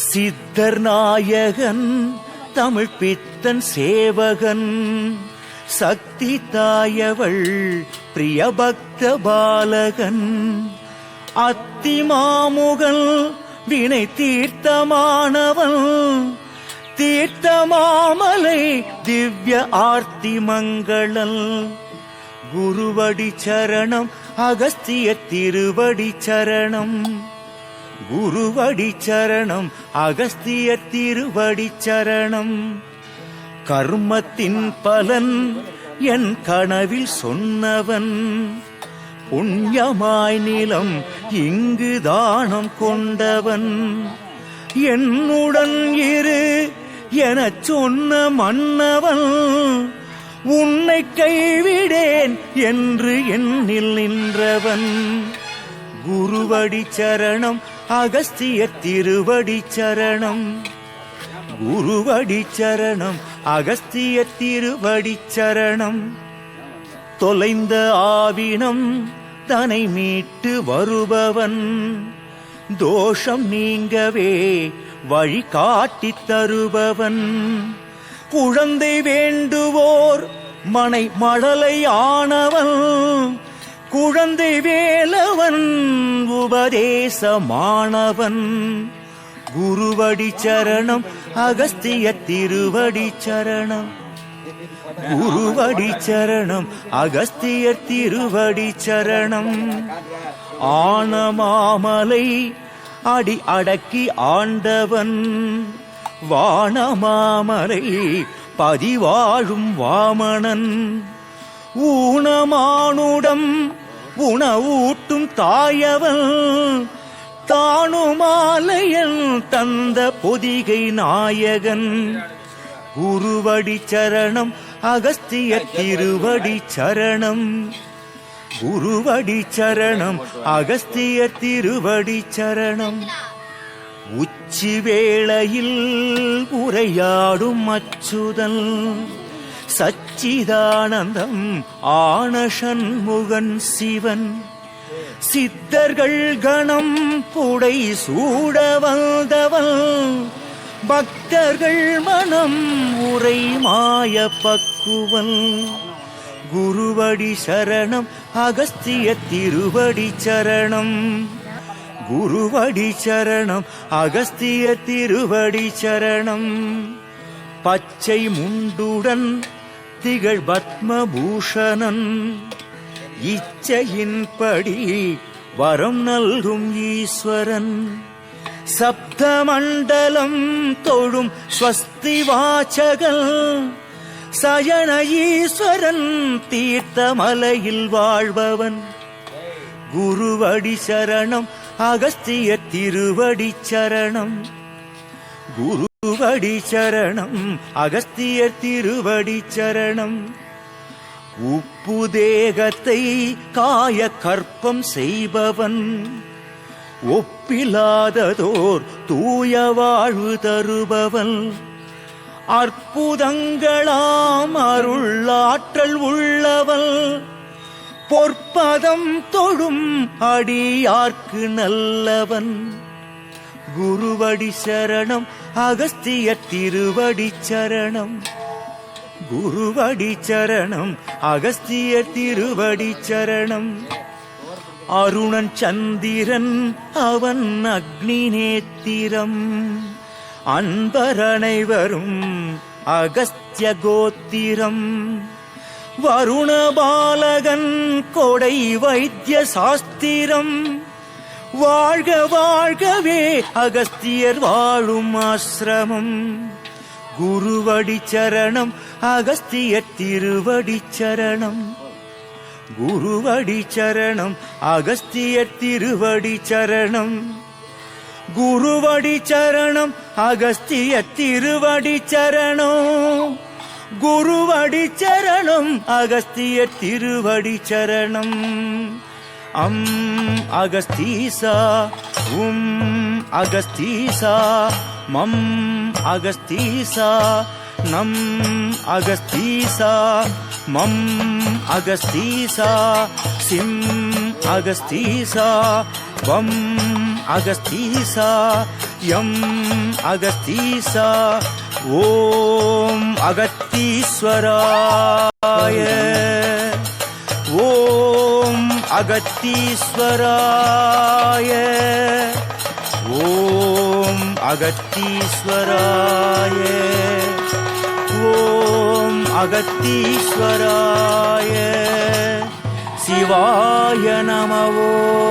சித்தர் நாயகன் தமிழ் பித்தன் சேவகன். சக்தி தாயவள் பிரியபக்த பாலகன். அத்தி அத்திமாமுகன் வினை தீர்த்தமானவன் தீர்த்தமாமலை திவ்ய ஆர்த்தி மங்களல். குருவடி சரணம் அகஸ்திய திருவடி சரணம் குருவடி சரணம் அகஸ்திய திருவடி சரணம் கர்மத்தின் பலன் என் கனவில் சொன்னவன். புண்ணியமாய் நிலம் இங்கு தானம் கொண்டவன். என்னுடன் இரு எனச் சொன்ன மன்னவன். உன்னை கைவிடேன் என்று எண்ணில் நின்றவன். குருவடி சரணம் அகஸ்திய திருவடி சரணம். குருவடி சரணம் அகஸ்திய திருவடி சரணம். தொலைந்த ஆவினம் தனை மீட்டு வருபவன். தோஷம் நீங்கவே வழி காட்டி தருபவன். குழந்தை வேண்டுவோர் மனை மழலை ஆனவன். குழந்தை வேலவன் உபதேசமானவன். குருவடி சரணம் அகஸ்திய திருவடி சரணம். குருவடி சரணம் அகஸ்திய திருவடி சரணம். ஆனமாமலை அடி அடக்கி ஆண்டவன். வானமாமலை பதிவாழும் வாமணன். ஊனமானுடம் உணவூட்டும் தாயவன் தானுமாலையன் தந்த பொதிகை நாயகன். உருவடி சரணம் அகஸ்திய திருவடி சரணம். குருவடி சரணம் அகஸ்திய திருவடி சரணம். உச்சி வேளையில் உரையாடும் அச்சுதல். சச்சிதானந்தம் ஆன சண்முகன் சிவன். சித்தர்கள் கணம் புடை சூட வந்தவன் பக்தர்கள் மனம் உரை மாய பக்குவன் குருவடி சரணம் அகஸ்திய திருவடி சரணம். குருவடி சரணம் அகஸ்திய திருவடி சரணம். பச்சை முண்டுடன் திகழ் பத்மபூஷணன். இச்சையின்படி வரம் நல்கும் ஈஸ்வரன். சப்தமண்டலம் தொழும் ஸ்வஸ்தி வாச்சகல். சயன ஈஸ்வரன் தீர்த்தமலையில் வாழ்பவன். குருவடி சரணம் அகஸ்திய திருவடி சரணம் குரு திருவடி சரணம் அகஸ்தியர் திருவடி சரணம் உப்பு தேகத்தை காய கற்பம் செய்பவன். ஒப்பிலாததோர் தூய வாழ்வு தருபவன். அற்புதங்களாம் அருளாற்றல் உள்ளவள். பொற்பதம் தொழும் அடியார்க்கு நல்லவன். குருவடி சரணம் அகஸ்திய திருவடி சரணம். குருவடி சரணம் அகஸ்திய திருவடி சரணம். அருணன் சந்திரன் அவன் அக்னி நேத்திரம். அன்பரனைவரும் அகஸ்திய கோத்திரம். வருண பாலகன் கொடை வைத்திய சாஸ்திரம். வாழ்க வாழ்கவே அகஸ்தியர் வாழும் ஆசிரமம். குருவடி சரணம் அகஸ்தியர் திருவடி சரணம் குருவடி சரணம் அகஸ்தியர் திருவடி சரணம் குருவடி சரணம் அகஸ்திய திருவடி சரணம் குருவடி சரணம் அகஸ்திய திருவடி சரணம் அம் அகஸ்தீசா உம் அகஸ்தீசா மம் அகஸ்தீசா நம் அகஸ்தீசா மம் அகஸ்தீசா சிம் அகஸ்தீசா வம் அகஸ்தீசா யம் அகஸ்தீசா ஓம் அகத்தீஸ்வராய அகத்தீஸ்வராய. ஓம் அகத்தீஸ்வராய. ஓம் அகத்தீஸ்வராய. சிவாய நமவோ.